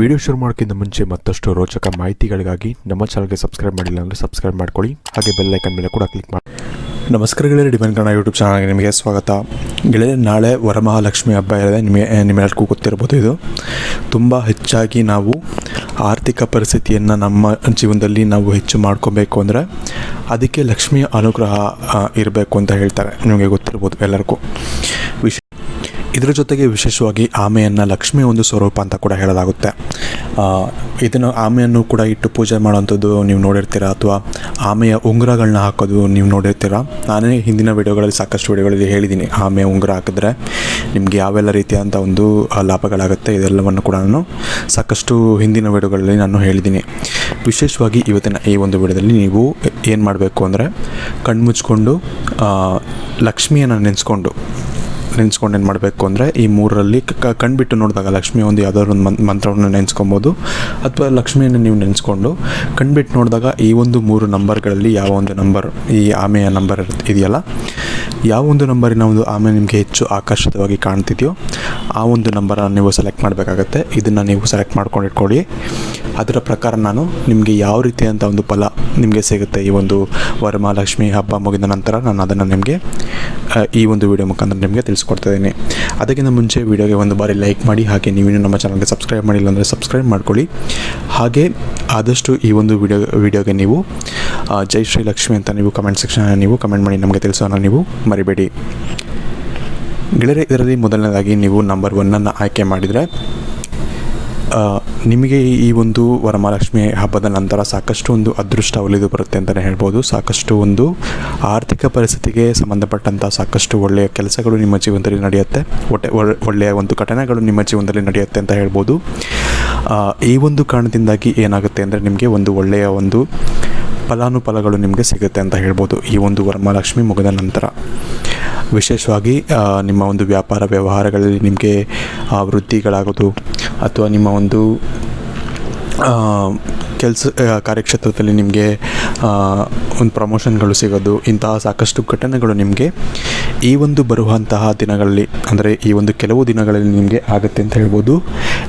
Video ಶುರು ಮಾಡೋಕ್ಕಿಂತ ಮುಂಚೆ ಮತ್ತಷ್ಟು ರೋಚಕ ಮಾಹಿತಿಗಳಿಗಾಗಿ ನಮ್ಮ ಚಾನಲ್ಗೆ ಸಬ್ಸ್ಕ್ರೈಬ್ ಮಾಡಿಲ್ಲ ಅಂದರೆ ಸಬ್ಸ್ಕ್ರೈಬ್ ಮಾಡ್ಕೊಳ್ಳಿ. ಹಾಗೆ ಬೆಲ್ ಐಕನ್ ಮೇಲೆ ಕೂಡ ಕ್ಲಿಕ್ ಮಾಡಿ. ನಮಸ್ಕಾರ ಗೆಳೆಯರೆ ಡಿಪೆಂಡ್ ಕನ್ನಡ ಯೂಟ್ಯೂಬ್ ಚಾನಲ್ಗೆ ನಿಮಗೆ ಸ್ವಾಗತ. ಗೆಳೆಯರೆ, ನಾಳೆ ವರಮಹಾಲಕ್ಷ್ಮಿ ಹಬ್ಬ ಇರದೆ ನಿಮಗೆ ನಿಮ್ಮೆಲ್ಲರಿಗೂ ಗೊತ್ತಿರ್ಬೋದು ಇದು. ತುಂಬ ಹೆಚ್ಚಾಗಿ ನಾವು ಆರ್ಥಿಕ ಪರಿಸ್ಥಿತಿಯನ್ನು ನಮ್ಮ ಜೀವನದಲ್ಲಿ ನಾವು ಹೆಚ್ಚು ಮಾಡ್ಕೋಬೇಕು ಅಂದರೆ ಅದಕ್ಕೆ ಲಕ್ಷ್ಮಿಯ ಅನುಗ್ರಹ ಇರಬೇಕು ಅಂತ ಹೇಳ್ತಾರೆ. ನಿಮಗೆ ಗೊತ್ತಿರ್ಬೋದು ಎಲ್ಲರಿಗೂ. ವಿಶ್ ಇದರ ಜೊತೆಗೆ ವಿಶೇಷವಾಗಿ ಆಮೆಯನ್ನು ಲಕ್ಷ್ಮಿಯ ಒಂದು ಸ್ವರೂಪ ಅಂತ ಕೂಡ ಹೇಳಲಾಗುತ್ತೆ. ಇದನ್ನು ಆಮೆಯನ್ನು ಕೂಡ ಇಟ್ಟು ಪೂಜೆ ಮಾಡುವಂಥದ್ದು ನೀವು ನೋಡಿರ್ತೀರ ಅಥವಾ ಆಮೆಯ ಉಂಗುರಗಳನ್ನ ಹಾಕೋದು ನೀವು ನೋಡಿರ್ತೀರ? ನಾನೇ ಹಿಂದಿನ ವಿಡಿಯೋಗಳಲ್ಲಿ ಸಾಕಷ್ಟು ವಿಡಿಯೋಗಳಲ್ಲಿ ಹೇಳಿದ್ದೀನಿ ಆಮೆಯ ಉಂಗುರ ಹಾಕಿದ್ರೆ ನಿಮಗೆ ಯಾವೆಲ್ಲ ರೀತಿಯಾದಂಥ ಒಂದು ಲಾಭಗಳಾಗುತ್ತೆ ಇದೆಲ್ಲವನ್ನು ಕೂಡ ನಾನು ಸಾಕಷ್ಟು ಹಿಂದಿನ ವಿಡಿಯೋಗಳಲ್ಲಿ ನಾನು ಹೇಳಿದ್ದೀನಿ. ವಿಶೇಷವಾಗಿ ಇವತ್ತಿನ ಈ ಒಂದು ವಿಡಿಯೋದಲ್ಲಿ ನೀವು ಏನು ಮಾಡಬೇಕು ಅಂದರೆ ಕಣ್ಮುಚ್ಕೊಂಡು ಲಕ್ಷ್ಮಿಯನ್ನು ನೆನೆಸ್ಕೊಂಡು ನೆನೆಸ್ಕೊಂಡು ಏನು ಮಾಡಬೇಕು ಅಂದರೆ ಈ ಮೂರರಲ್ಲಿ ಕಣ್ಬಿಟ್ಟು ನೋಡಿದಾಗ ಲಕ್ಷ್ಮಿ ಒಂದು ಯಾವುದಾದ್ರು ಒಂದು ಮಂತ್ ಮಂತ್ರವನ್ನು ನೆನೆಸ್ಕೊಬೋದು. ಅಥವಾ ಲಕ್ಷ್ಮಿಯನ್ನು ನೀವು ನೆನೆಸ್ಕೊಂಡು ಕಣ್ಬಿಟ್ಟು ನೋಡಿದಾಗ ಈ ಒಂದು ಮೂರು ನಂಬರ್ಗಳಲ್ಲಿ ಯಾವ ಒಂದು ನಂಬರ್, ಈ ಆಮೆಯ ನಂಬರ್ ಇದೆಯಲ್ಲ, ಯಾವ ಒಂದು ನಂಬರಿನ ಒಂದು ಆಮೆ ನಿಮಗೆ ಹೆಚ್ಚು ಆಕರ್ಷಿತವಾಗಿ ಕಾಣ್ತಿದೆಯೋ, ಆ ಒಂದು ನಂಬರನ್ನು ನೀವು ಸೆಲೆಕ್ಟ್ ಮಾಡಬೇಕಾಗತ್ತೆ. ಇದನ್ನು ನೀವು ಸೆಲೆಕ್ಟ್ ಮಾಡ್ಕೊಂಡು ಇಟ್ಕೊಳ್ಳಿ ಅದರ ಪ್ರಕಾರ ನಾನು ನಿಮಗೆ ಯಾವ ರೀತಿಯಾದಂಥ ಒಂದು ಫಲ ನಿಮಗೆ ಸಿಗುತ್ತೆ ಈ ಒಂದು ವರಮಹಾಲಕ್ಷ್ಮಿ ಹಬ್ಬ ಮುಗಿದ ನಂತರ ನಾನು ಅದನ್ನು ನಿಮಗೆ ಈ ಒಂದು ವಿಡಿಯೋ ಮುಖಾಂತರ ನಿಮಗೆ ತಿಳಿಸ್ಕೊಡ್ತಾ ಇದ್ದೀನಿ ಅದಕ್ಕಿಂತ ಮುಂಚೆ ವಿಡಿಯೋಗೆ ಒಂದು ಬಾರಿ ಲೈಕ್ ಮಾಡಿ, ಹಾಗೆ ನೀವಿನ್ನೂ ನಮ್ಮ ಚಾನಲ್ಗೆ ಸಬ್ಸ್ಕ್ರೈಬ್ ಮಾಡಿಲ್ಲ ಅಂದರೆ ಸಬ್ಸ್ಕ್ರೈಬ್ ಮಾಡ್ಕೊಳ್ಳಿ. ಹಾಗೆ ಆದಷ್ಟು ಈ ಒಂದು ವಿಡಿಯೋ ವಿಡಿಯೋಗೆ ನೀವು ಜೈ ಶ್ರೀ ಲಕ್ಷ್ಮಿ ಅಂತ ನೀವು ಕಮೆಂಟ್ ಸೆಕ್ಷನ್ ನೀವು ಕಮೆಂಟ್ ಮಾಡಿ ನಮಗೆ ತಿಳಿಸೋಣ ನೀವು ಮರಿಬೇಡಿ. ಗೆಳೆಯರೆ, ಇದರಲ್ಲಿ ಮೊದಲನೇದಾಗಿ ನೀವು ನಂಬರ್ ಒನ್ನನ್ನು ಆಯ್ಕೆ ಮಾಡಿದರೆ ನಿಮಗೆ ಈ ಒಂದು ವರಮಹಾಲಕ್ಷ್ಮಿ ಹಬ್ಬದ ನಂತರ ಸಾಕಷ್ಟು ಒಂದು ಅದೃಷ್ಟ ಒಲಿದು ಬರುತ್ತೆ ಅಂತಲೇ ಹೇಳ್ಬೋದು. ಸಾಕಷ್ಟು ಒಂದು ಆರ್ಥಿಕ ಪರಿಸ್ಥಿತಿಗೆ ಸಂಬಂಧಪಟ್ಟಂಥ ಸಾಕಷ್ಟು ಒಳ್ಳೆಯ ಕೆಲಸಗಳು ನಿಮ್ಮ ಜೀವನದಲ್ಲಿ ನಡೆಯುತ್ತೆ. ಒಟ್ಟೆ ಒಳ್ಳೆಯ ಒಂದು ಘಟನೆಗಳು ನಿಮ್ಮ ಜೀವನದಲ್ಲಿ ನಡೆಯುತ್ತೆ ಅಂತ ಹೇಳ್ಬೋದು. ಈ ಒಂದು ಕಾರಣದಿಂದಾಗಿ ಏನಾಗುತ್ತೆ ಅಂದರೆ ನಿಮಗೆ ಒಂದು ಒಳ್ಳೆಯ ಒಂದು ಫಲಾನುಫಲಗಳು ನಿಮಗೆ ಸಿಗುತ್ತೆ ಅಂತ ಹೇಳ್ಬೋದು ಈ ಒಂದು ವರಮಹಾಲಕ್ಷ್ಮಿ ಮುಗಿದ ನಂತರ. ವಿಶೇಷವಾಗಿ ನಿಮ್ಮ ಒಂದು ವ್ಯಾಪಾರ ವ್ಯವಹಾರಗಳಲ್ಲಿ ನಿಮಗೆ ಆ, ವೃದ್ಧಿಗಳಾಗೋದು ಅಥವಾ ನಿಮ್ಮ ಒಂದು ಕೆಲಸ ಕಾರ್ಯಕ್ಷೇತ್ರದಲ್ಲಿ ನಿಮಗೆ ಒಂದು ಪ್ರಮೋಷನ್ಗಳು ಸಿಗೋದು ಇಂತಹ ಸಾಕಷ್ಟು ಘಟನೆಗಳು ನಿಮಗೆ ಈ ಒಂದು ಬರುವಂತಹ ದಿನಗಳಲ್ಲಿ ಅಂದರೆ ಈ ಒಂದು ಕೆಲವು ದಿನಗಳಲ್ಲಿ ನಿಮಗೆ ಆಗುತ್ತೆ ಅಂತ ಹೇಳ್ಬೋದು.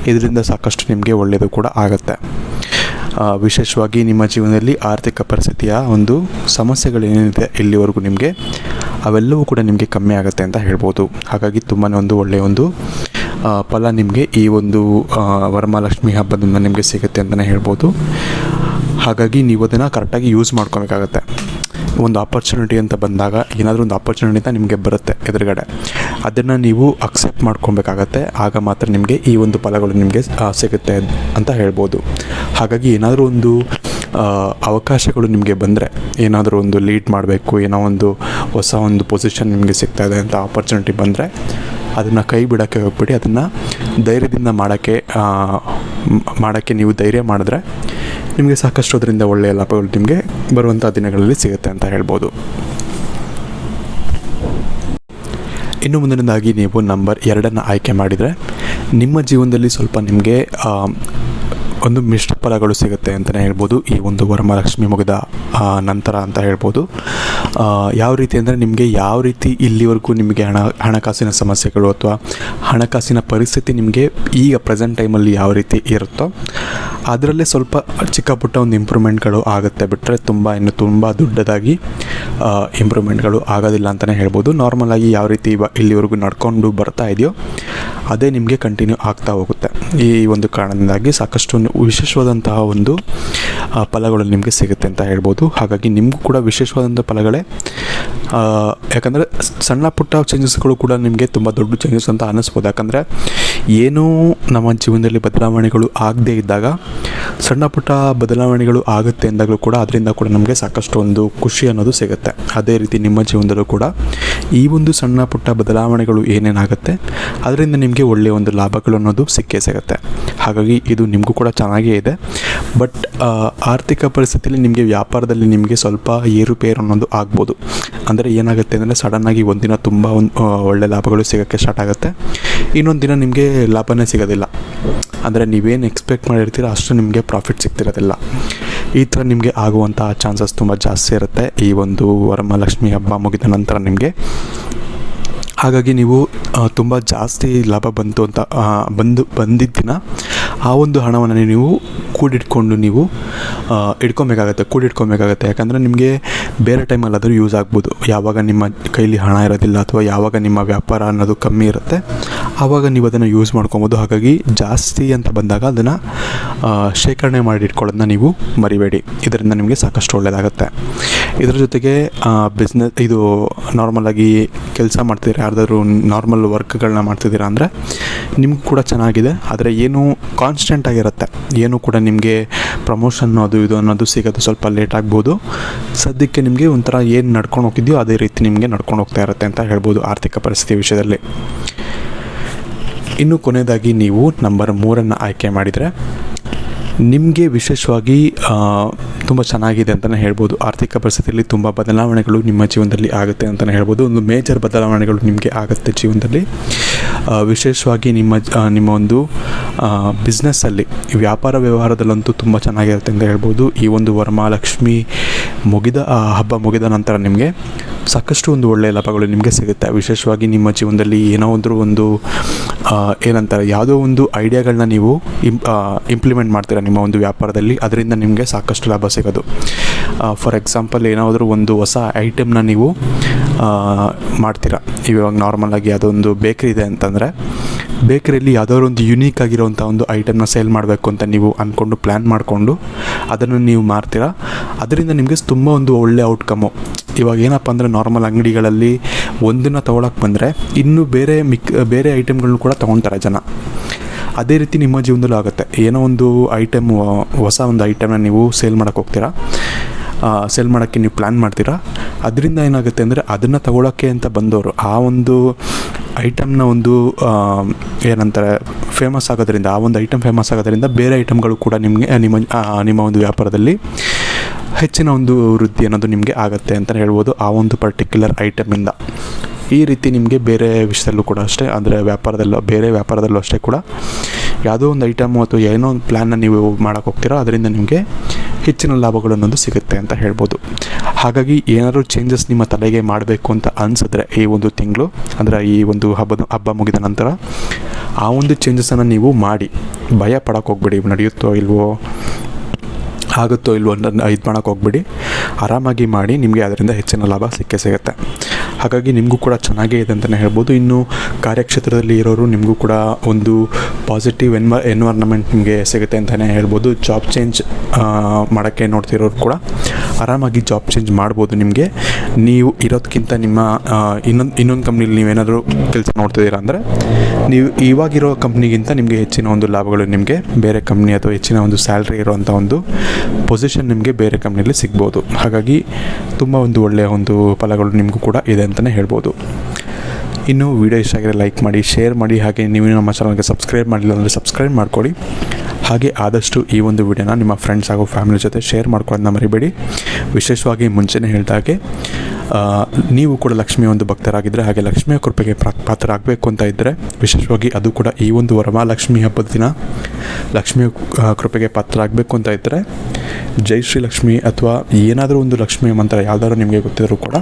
ಇದರಿಂದ ಸಾಕಷ್ಟು ನಿಮಗೆ ಒಳ್ಳೆಯದು ಕೂಡ ಆಗುತ್ತೆ. ವಿಶೇಷವಾಗಿ ನಿಮ್ಮ ಜೀವನದಲ್ಲಿ ಆರ್ಥಿಕ ಪರಿಸ್ಥಿತಿಯ ಒಂದು ಸಮಸ್ಯೆಗಳೇನಿದೆ ಇಲ್ಲಿವರೆಗೂ ನಿಮಗೆ, ಅವೆಲ್ಲವೂ ಕೂಡ ನಿಮಗೆ ಕಮ್ಮಿ ಆಗುತ್ತೆ ಅಂತ ಹೇಳ್ಬೋದು. ಹಾಗಾಗಿ ತುಂಬಾ ಒಂದು ಒಳ್ಳೆಯ ಒಂದು ಫಲ ನಿಮಗೆ ಈ ಒಂದು ವರಮಹಾಲಕ್ಷ್ಮಿ ಹಬ್ಬದಿಂದ ನಿಮಗೆ ಸಿಗುತ್ತೆ ಅಂತಲೇ ಹೇಳ್ಬೋದು. ಹಾಗಾಗಿ ನೀವು ಅದನ್ನು ಕರೆಕ್ಟಾಗಿ ಯೂಸ್ ಮಾಡ್ಕೊಬೇಕಾಗತ್ತೆ. ಒಂದು ಆಪರ್ಚುನಿಟಿ ಅಂತ ಬಂದಾಗ ಏನಾದರೂ ಒಂದು ಆಪರ್ಚುನಿಟಿ ಅಂತ ನಿಮಗೆ ಬರುತ್ತೆ ಎದುರುಗಡೆ. ಅದನ್ನು ನೀವು ಅಕ್ಸೆಪ್ಟ್ ಮಾಡ್ಕೊಬೇಕಾಗತ್ತೆ. ಆಗ ಮಾತ್ರ ನಿಮಗೆ ಈ ಒಂದು ಫಲಗಳು ನಿಮಗೆ ಸಿಗುತ್ತೆ ಅಂತ ಹೇಳ್ಬೋದು. ಹಾಗಾಗಿ ಏನಾದರೂ ಒಂದು ಅವಕಾಶಗಳು ನಿಮಗೆ ಬಂದರೆ, ಏನಾದರೂ ಒಂದು ಲೀಡ್ ಮಾಡಬೇಕು, ಏನೋ ಒಂದು ಹೊಸ ಒಂದು ಪೊಸಿಷನ್ ನಿಮಗೆ ಸಿಗ್ತಾ ಇದೆ ಅಂತ ಆಪರ್ಚುನಿಟಿ ಬಂದರೆ, ಅದನ್ನು ಕೈ ಬಿಡೋಕ್ಕೆ ಹೋಗ್ಬಿಡಿ. ಅದನ್ನು ಧೈರ್ಯದಿಂದ ಮಾಡೋಕ್ಕೆ ಮಾಡೋಕ್ಕೆ ನೀವು ಧೈರ್ಯ ಮಾಡಿದ್ರೆ, ನಿಮಗೆ ಸಾಕಷ್ಟು ಅದರಿಂದ ಒಳ್ಳೆಯ ಲಾಭಗಳು ನಿಮಗೆ ಬರುವಂಥ ದಿನಗಳಲ್ಲಿ ಸಿಗುತ್ತೆ ಅಂತ ಹೇಳ್ಬೋದು. ಇನ್ನು ಮುಂದಿನದಾಗಿ ನೀವು ನಂಬರ್ ಎರಡನ್ನು ಆಯ್ಕೆ ಮಾಡಿದರೆ ನಿಮ್ಮ ಜೀವನದಲ್ಲಿ ಸ್ವಲ್ಪ ನಿಮಗೆ ಒಂದು ಮಿಶ್ರ ಫಲಗಳು ಸಿಗುತ್ತೆ ಅಂತಲೇ ಹೇಳ್ಬೋದು. ಈ ಒಂದು ವರಮಹಾಲಕ್ಷ್ಮಿ ಮುಗಿದ ನಂತರ ಅಂತ ಹೇಳ್ಬೋದು. ಯಾವ ರೀತಿ ಅಂದರೆ ನಿಮಗೆ ಯಾವ ರೀತಿ ಇಲ್ಲಿವರೆಗೂ ನಿಮಗೆ ಹಣ, ಹಣಕಾಸಿನ ಸಮಸ್ಯೆಗಳು ಅಥವಾ ಹಣಕಾಸಿನ ಪರಿಸ್ಥಿತಿ ನಿಮಗೆ ಈಗ ಪ್ರೆಸೆಂಟ್ ಟೈಮಲ್ಲಿ ಯಾವ ರೀತಿ ಇರುತ್ತೋ ಅದರಲ್ಲೇ ಸ್ವಲ್ಪ ಚಿಕ್ಕ ಪುಟ್ಟ ಒಂದು ಇಂಪ್ರೂವ್ಮೆಂಟ್ಗಳು ಆಗುತ್ತೆ ಬಿಟ್ಟರೆ ತುಂಬ ಇನ್ನು ತುಂಬ ದೊಡ್ಡದಾಗಿ ಇಂಪ್ರೂವ್ಮೆಂಟ್ಗಳು ಆಗೋದಿಲ್ಲ ಅಂತಲೇ ಹೇಳ್ಬೋದು. ನಾರ್ಮಲಾಗಿ ಯಾವ ರೀತಿ ಇವ ಇಲ್ಲಿವರೆಗೂ ನಡ್ಕೊಂಡು ಬರ್ತಾ ಇದೆಯೋ ಅದೇ ನಿಮಗೆ ಕಂಟಿನ್ಯೂ ಆಗ್ತಾ ಹೋಗುತ್ತೆ. ಈ ಒಂದು ಕಾರಣದಿಂದಾಗಿ ಸಾಕಷ್ಟು ವಿಶೇಷವಾದಂತಹ ಒಂದು ಫಲಗಳು ನಿಮಗೆ ಸಿಗುತ್ತೆ ಅಂತ ಹೇಳ್ಬೋದು. ಹಾಗಾಗಿ ನಿಮಗೂ ಕೂಡ ವಿಶೇಷವಾದಂಥ ಫಲಗಳೇ ಯಾಕಂದರೆ ಸಣ್ಣ ಪುಟ್ಟ ಚೇಂಜಸ್ಗಳು ಕೂಡ ನಿಮಗೆ ತುಂಬ ದೊಡ್ಡ ಚೇಂಜಸ್ ಅಂತ ಅನ್ನಿಸ್ಬೋದು ಯಾಕಂದರೆ ಏನೂ ನಮ್ಮ ಜೀವನದಲ್ಲಿ ಬದಲಾವಣೆಗಳು ಆಗದೇ ಇದ್ದಾಗ, ಸಣ್ಣ ಪುಟ್ಟ ಬದಲಾವಣೆಗಳು ಆಗುತ್ತೆ ಅಂದಾಗಲೂ ಕೂಡ ಅದರಿಂದ ಕೂಡ ನಮಗೆ ಸಾಕಷ್ಟು ಒಂದು ಖುಷಿ ಅನ್ನೋದು ಸಿಗುತ್ತೆ. ಅದೇ ರೀತಿ ನಿಮ್ಮ ಜೀವನದಲ್ಲೂ ಕೂಡ ಈ ಒಂದು ಸಣ್ಣ ಪುಟ್ಟ ಬದಲಾವಣೆಗಳು ಏನೇನಾಗುತ್ತೆ, ಅದರಿಂದ ನಿಮಗೆ ಒಳ್ಳೆಯ ಒಂದು ಲಾಭಗಳು ಅನ್ನೋದು ಸಿಕ್ಕೇ ಸಿಗುತ್ತೆ. ಹಾಗಾಗಿ ಇದು ನಿಮಗೂ ಕೂಡ ಚೆನ್ನಾಗೇ ಇದೆ. ಬಟ್ ಆರ್ಥಿಕ ಪರಿಸ್ಥಿತಿಯಲ್ಲಿ ನಿಮಗೆ ವ್ಯಾಪಾರದಲ್ಲಿ ನಿಮಗೆ ಸ್ವಲ್ಪ ಏರುಪೇರು ಅನ್ನೋದು ಆಗ್ಬೋದು. ಅಂದರೆ ಏನಾಗುತ್ತೆ ಅಂದರೆ ಸಡನ್ನಾಗಿ ಒಂದಿನ ತುಂಬ ಒಂದು ಒಳ್ಳೆ ಲಾಭಗಳು ಸಿಗೋಕ್ಕೆ ಸ್ಟಾರ್ಟ್ ಆಗುತ್ತೆ. ಇನ್ನೊಂದು ದಿನ ನಿಮಗೆ ಲಾಭನೇ ಸಿಗೋದಿಲ್ಲ. ಅಂದರೆ ನೀವೇನು ಎಕ್ಸ್ಪೆಕ್ಟ್ ಮಾಡಿರ್ತೀರ ಅಷ್ಟು ನಿಮಗೆ ಪ್ರಾಫಿಟ್ ಸಿಗ್ತಿರೋದಿಲ್ಲ. ಈ ಥರ ನಿಮಗೆ ಆಗುವಂಥ ಚಾನ್ಸಸ್ ತುಂಬ ಜಾಸ್ತಿ ಇರುತ್ತೆ ಈ ಒಂದು ವರಮಹಾಲಕ್ಷ್ಮಿ ಹಬ್ಬ ಮುಗಿದ ನಂತರ ನಿಮಗೆ. ಹಾಗಾಗಿ ನೀವು ತುಂಬ ಜಾಸ್ತಿ ಲಾಭ ಬಂತು ಅಂತ ಬಂದು ಬಂದಿದ್ದ ದಿನ ಆ ಒಂದು ಹಣವನ್ನು ನೀವು ಕೂಡಿಟ್ಕೊಂಡು ನೀವು ಇಟ್ಕೊಬೇಕಾಗತ್ತೆ, ಕೂಡಿಟ್ಕೊಬೇಕಾಗತ್ತೆ. ಯಾಕಂದರೆ ನಿಮಗೆ ಬೇರೆ ಟೈಮಲ್ಲಿ ಆದರೂ ಯೂಸ್ ಆಗ್ಬೋದು. ಯಾವಾಗ ನಿಮ್ಮ ಕೈಲಿ ಹಣ ಇರೋದಿಲ್ಲ ಅಥವಾ ಯಾವಾಗ ನಿಮ್ಮ ವ್ಯಾಪಾರ ಅನ್ನೋದು ಕಮ್ಮಿ ಇರುತ್ತೆ. ಆವಾಗ ನೀವು ಅದನ್ನು ಯೂಸ್ ಮಾಡ್ಕೊಬೋದು. ಹಾಗಾಗಿ ಜಾಸ್ತಿ ಅಂತ ಬಂದಾಗ ಅದನ್ನು ಶೇಖರಣೆ ಮಾಡಿ ಇಟ್ಕೊಳ್ಳೋದನ್ನ ನೀವು ಮರಿಬೇಡಿ. ಇದರಿಂದ ನಿಮಗೆ ಸಾಕಷ್ಟು ಒಳ್ಳೆಯದಾಗುತ್ತೆ ಇದರ ಜೊತೆಗೆ ಬಿಸ್ನೆಸ್ ಇದು ನಾರ್ಮಲಾಗಿ ಕೆಲಸ ಮಾಡ್ತಿದ್ದೀರಾ? ಯಾರ್ದಾದ್ರು ನಾರ್ಮಲ್ ವರ್ಕ್ಗಳನ್ನ ಮಾಡ್ತಿದ್ದೀರಾ ಅಂದರೆ, ನಿಮ್ಗೆ ಕೂಡ ಚೆನ್ನಾಗಿದೆ. ಆದರೆ ಏನು ಕಾನ್ಸ್ಟೆಂಟ್ ಆಗಿರುತ್ತೆ. ಏನು ಕೂಡ ನಿಮಗೆ ಪ್ರಮೋಷನ್ ಅದು ಇದು ಅನ್ನೋದು ಸಿಗೋದು ಸ್ವಲ್ಪ ಲೇಟ್ ಆಗ್ಬೋದು. ಸದ್ಯಕ್ಕೆ ನಿಮಗೆ ಒಂಥರ ಏನು ನಡ್ಕೊಂಡು ಹೋಗಿದ್ಯೋ ಅದೇ ರೀತಿ ನಿಮಗೆ ನಡ್ಕೊಂಡು ಹೋಗ್ತಾ ಇರುತ್ತೆ ಅಂತ ಹೇಳ್ಬೋದು ಆರ್ಥಿಕ ಪರಿಸ್ಥಿತಿ ವಿಷಯದಲ್ಲಿ. ಇನ್ನು ಕೊನೆಯದಾಗಿ ನೀವು ನಂಬರ್ ಮೂರನ್ನು ಆಯ್ಕೆ ಮಾಡಿದರೆ ನಿಮಗೆ ವಿಶೇಷವಾಗಿ ತುಂಬ ಚೆನ್ನಾಗಿದೆ ಅಂತಲೇ ಹೇಳ್ಬೋದು. ಆರ್ಥಿಕ ಪರಿಸ್ಥಿತಿಯಲ್ಲಿ ತುಂಬ ಬದಲಾವಣೆಗಳು ನಿಮ್ಮ ಜೀವನದಲ್ಲಿ ಆಗುತ್ತೆ ಅಂತಲೇ ಹೇಳ್ಬೋದು. ಒಂದು ಮೇಜರ್ ಬದಲಾವಣೆಗಳು ನಿಮಗೆ ಆಗುತ್ತೆ ಜೀವನದಲ್ಲಿ. ವಿಶೇಷವಾಗಿ ನಿಮ್ಮ ನಿಮ್ಮ ಒಂದು ಬಿಸ್ನೆಸ್ಸಲ್ಲಿ ವ್ಯಾಪಾರ ವ್ಯವಹಾರದಲ್ಲಂತೂ ತುಂಬ ಚೆನ್ನಾಗಿರುತ್ತೆ ಅಂತ ಹೇಳ್ಬೋದು. ಈ ಒಂದು ವರಮಹಾಲಕ್ಷ್ಮಿ ಮುಗಿದ ಹಬ್ಬ ಮುಗಿದ ನಂತರ ನಿಮಗೆ ಸಾಕಷ್ಟು ಒಂದು ಒಳ್ಳೆಯ ಲಾಭಗಳು ನಿಮಗೆ ಸಿಗುತ್ತೆ. ವಿಶೇಷವಾಗಿ ನಿಮ್ಮ ಜೀವನದಲ್ಲಿ ಏನೋ ಒಂದು ಒಂದು ಏನಂತಾರೆ, ಯಾವುದೋ ಒಂದು ಐಡಿಯಾಗಳನ್ನ ನೀವು ಇಂ ಇಂಪ್ಲಿಮೆಂಟ್ ಮಾಡ್ತೀರಾ ನಿಮ್ಮ ಒಂದು ವ್ಯಾಪಾರದಲ್ಲಿ. ಅದರಿಂದ ನಿಮಗೆ ಸಾಕಷ್ಟು ಲಾಭ ಸಿಗೋದು. ಫಾರ್ ಎಕ್ಸಾಂಪಲ್ ಏನಾದರೂ ಒಂದು ಹೊಸ ಐಟಮ್ನ ನೀವು ಮಾಡ್ತೀರಾ. ಇವಾಗ ನಾರ್ಮಲಾಗಿ ಯಾವುದೊಂದು ಬೇಕ್ರಿ ಇದೆ ಅಂತಂದರೆ ಬೇಕರಿಯಲ್ಲಿ ಯಾವುದಾದ್ರು ಒಂದು ಯುನೀಕ್ ಆಗಿರೋವಂಥ ಒಂದು ಐಟಮ್ನ ಸೇಲ್ ಮಾಡಬೇಕು ಅಂತ ನೀವು ಅಂದ್ಕೊಂಡು ಪ್ಲ್ಯಾನ್ ಮಾಡಿಕೊಂಡು ಅದನ್ನು ನೀವು ಮಾರ್ತೀರಾ. ಅದರಿಂದ ನಿಮಗೆ ತುಂಬ ಒಂದು ಒಳ್ಳೆಯ ಔಟ್ಕಮ್ಮು ಇವಾಗ ಏನಪ್ಪ ಅಂದರೆ ನಾರ್ಮಲ್ ಅಂಗಡಿಗಳಲ್ಲಿ ಒಂದನ್ನು ತೊಗೊಳಕ್ಕೆ ಬಂದರೆ ಇನ್ನೂ ಬೇರೆ ಮಿಕ್, ಬೇರೆ ಐಟಮ್ಗಳನ್ನೂ ಕೂಡ ತೊಗೊಳ್ತಾರೆ ಜನ. ಅದೇ ರೀತಿ ನಿಮ್ಮ ಜೀವನದಲ್ಲೂ ಆಗುತ್ತೆ. ಏನೋ ಒಂದು ಐಟಮ್ ಹೊಸ ಒಂದು ಐಟಮ್ನ ನೀವು ಸೇಲ್ ಮಾಡೋಕೆ ಹೋಗ್ತೀರಾ? ಸೇಲ್ ಮಾಡೋಕ್ಕೆ ನೀವು ಪ್ಲ್ಯಾನ್ ಮಾಡ್ತೀರಾ? ಅದರಿಂದ ಏನಾಗುತ್ತೆ ಅಂದರೆ ಅದನ್ನು ತಗೊಳ್ಳೋಕ್ಕೆ ಅಂತ ಬಂದವರು, ಆ ಒಂದು ಐಟಮ್ನ ಒಂದು ಏನಂತಾರೆ ಫೇಮಸ್ ಆಗೋದ್ರಿಂದ, ಆ ಒಂದು ಐಟಮ್ ಫೇಮಸ್ ಆಗೋದ್ರಿಂದ ಬೇರೆ ಐಟಮ್ಗಳು ಕೂಡ ನಿಮಗೆ, ನಿಮ್ಮ ನಿಮ್ಮ ಒಂದು ವ್ಯಾಪಾರದಲ್ಲಿ ಹೆಚ್ಚಿನ ಒಂದು ವೃದ್ಧಿ ಅನ್ನೋದು ನಿಮಗೆ ಆಗುತ್ತೆ ಅಂತ ಹೇಳ್ಬೋದು ಆ ಒಂದು ಪರ್ಟಿಕ್ಯುಲರ್ ಐಟಮಿಂದ ಈ ರೀತಿ ನಿಮಗೆ ಬೇರೆ ವಿಷಯದಲ್ಲೂ ಕೂಡ ಅಷ್ಟೇ, ಅಂದರೆ ವ್ಯಾಪಾರದಲ್ಲೂ, ಬೇರೆ ವ್ಯಾಪಾರದಲ್ಲೂ ಅಷ್ಟೇ ಕೂಡ ಯಾವುದೋ ಒಂದು ಐಟಮು ಅಥವಾ ಏನೋ ಒಂದು ಪ್ಲ್ಯಾನ್ನ ನೀವು ಮಾಡೋಕ್ಕೆ ಹೋಗ್ತೀರೋ ಅದರಿಂದ ನಿಮಗೆ ಹೆಚ್ಚಿನ ಲಾಭಗಳು ಅನ್ನೋದು ಸಿಗುತ್ತೆ ಅಂತ ಹೇಳ್ಬೋದು. ಹಾಗಾಗಿ ಏನಾದರೂ ಚೇಂಜಸ್ ನಿಮ್ಮ ತಲೆಗೆ ಮಾಡಬೇಕು ಅಂತ ಅನಿಸಿದ್ರೆ ಈ ಒಂದು ತಿಂಗಳು, ಅಂದರೆ ಈ ಒಂದು ಹಬ್ಬದ, ಹಬ್ಬ ಮುಗಿದ ನಂತರ ಆ ಒಂದು ಚೇಂಜಸನ್ನು ನೀವು ಮಾಡಿ. ಭಯ ಪಡೋಕ್ಕೆ ಹೋಗ್ಬೇಡಿ, ನಡೆಯುತ್ತೋ ಇಲ್ವೋ ಆಗುತ್ತೋ ಇಲ್ವೋ ಅನ್ನೋದನ್ನ ಇದು ಮಾಡೋಕ್ಕೆ ಹೋಗ್ಬಿಡಿ. ಆರಾಮಾಗಿ ಮಾಡಿ ನಿಮಗೆ ಅದರಿಂದ ಹೆಚ್ಚಿನ ಲಾಭ ಸಿಕ್ಕೇ ಸಿಗುತ್ತೆ. ಹಾಗಾಗಿ ನಿಮಗೂ ಕೂಡ ಚೆನ್ನಾಗೇ ಇದೆ ಅಂತಲೇ ಹೇಳ್ಬೋದು. ಇನ್ನು ಕಾರ್ಯಕ್ಷೇತ್ರದಲ್ಲಿ ಇರೋರು ನಿಮಗೂ ಕೂಡ ಒಂದು ಪಾಸಿಟಿವ್ ಎನ್ವ ಎನ್ವೈರ್ನಮೆಂಟ್ ನಿಮಗೆ ಸಿಗುತ್ತೆ ಅಂತಲೇ ಹೇಳ್ಬೋದು. ಜಾಬ್ ಚೇಂಜ್ ಮಾಡೋಕ್ಕೆ ನೋಡ್ತಿರೋರು ಕೂಡ. ಆರಾಮಾಗಿ ಜಾಬ್ ಚೇಂಜ್ ಮಾಡ್ಬೋದು ನಿಮಗೆ. ನೀವು ಇರೋದಕ್ಕಿಂತ ನಿಮ್ಮ ಇನ್ನೊಂದು ಇನ್ನೊಂದು ಕಂಪ್ನಿಲಿ ನೀವೇನಾದರೂ ಕೆಲಸ ನೋಡ್ತಿದ್ದೀರಾ ಅಂದರೆ, ನೀವು ಇವಾಗಿರೋ ಕಂಪ್ನಿಗಿಂತ ನಿಮಗೆ ಹೆಚ್ಚಿನ ಒಂದು ಲಾಭಗಳು ನಿಮಗೆ, ಬೇರೆ ಕಂಪ್ನಿ ಅಥವಾ ಹೆಚ್ಚಿನ ಒಂದು ಸ್ಯಾಲ್ರಿ ಇರುವಂಥ ಒಂದು ಪೊಸಿಷನ್ ನಿಮಗೆ ಬೇರೆ ಕಂಪ್ನಿಯಲ್ಲಿ ಸಿಗ್ಬೋದು. ಹಾಗಾಗಿ ತುಂಬ ಒಂದು ಒಳ್ಳೆಯ ಒಂದು ಫಲಗಳು ನಿಮಗೂ ಕೂಡ ಇದೆ ಅಂತಲೇ ಹೇಳ್ಬೋದು. ಇನ್ನು ವಿಡಿಯೋ ಇಷ್ಟ ಆಗಿದ್ರೆ ಲೈಕ್ ಮಾಡಿ ಶೇರ್ ಮಾಡಿ, ಹಾಗೆ ನೀವು ನಮ್ಮ ಚಾನಲ್ಗೆ ಸಬ್ಸ್ಕ್ರೈಬ್ ಮಾಡಿಲ್ಲ ಅಂದರೆ ಸಬ್ಸ್ಕ್ರೈಬ್ ಮಾಡ್ಕೊಳ್ಳಿ. ಹಾಗೆ ಆದಷ್ಟು ಈ ಒಂದು ವಿಡಿಯೋನ ನಿಮ್ಮ ಫ್ರೆಂಡ್ಸ್ ಹಾಗೂ ಫ್ಯಾಮಿಲಿ ಜೊತೆ ಶೇರ್ ಮಾಡ್ಕೊಳ್ಳೋದನ್ನ ಮರಿಬೇಡಿ. ವಿಶೇಷವಾಗಿ ಮುಂಚೆನೇ ಹೇಳಿದಾಗೆ ನೀವು ಕೂಡ ಲಕ್ಷ್ಮಿಯ ಒಂದು ಭಕ್ತರಾಗಿದ್ದರೆ ಹಾಗೆ ಲಕ್ಷ್ಮಿಯ ಕೃಪೆಗೆ ಪಾತ್ರರಾಗಬೇಕು ಅಂತ ಇದ್ದರೆ ವಿಶೇಷವಾಗಿ ಅದು ಕೂಡ ಈ ಒಂದು ವರಮಹಾಲಕ್ಷ್ಮಿ ಹಬ್ಬದ ದಿನ ಲಕ್ಷ್ಮಿಯ ಕೃಪೆಗೆ ಪಾತ್ರರಾಗಬೇಕು ಅಂತ ಇದ್ದರೆ ಜೈ ಶ್ರೀ ಲಕ್ಷ್ಮಿ ಅಥವಾ ಏನಾದರೂ ಒಂದು ಲಕ್ಷ್ಮಿ ಮಂತ್ರ ಯಾವ್ದಾದ್ರು ನಿಮಗೆ ಗೊತ್ತಿದ್ರೂ ಕೂಡ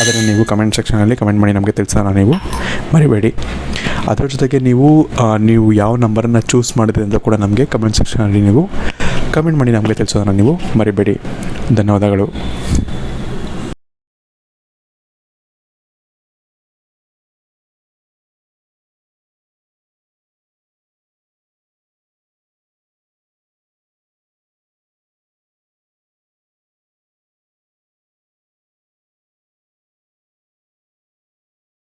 ಅದನ್ನು ನೀವು ಕಮೆಂಟ್ ಸೆಕ್ಷನಲ್ಲಿ ಕಮೆಂಟ್ ಮಾಡಿ ನಮಗೆ ತಿಳಿಸೋಣ ನೀವು ಮರಿಬೇಡಿ. ಅದರ ಜೊತೆಗೆ ನೀವು ನೀವು ಯಾವ ನಂಬರನ್ನು ಚೂಸ್ ಮಾಡಿದೆ ಅಂತ ಕೂಡ ನಮಗೆ ಕಮೆಂಟ್ ಸೆಕ್ಷನಲ್ಲಿ ನೀವು ಕಮೆಂಟ್ ಮಾಡಿ ನಮಗೆ ತಿಳಿಸೋದನ್ನು ನೀವು ಮರಿಬೇಡಿ. ಧನ್ಯವಾದಗಳು.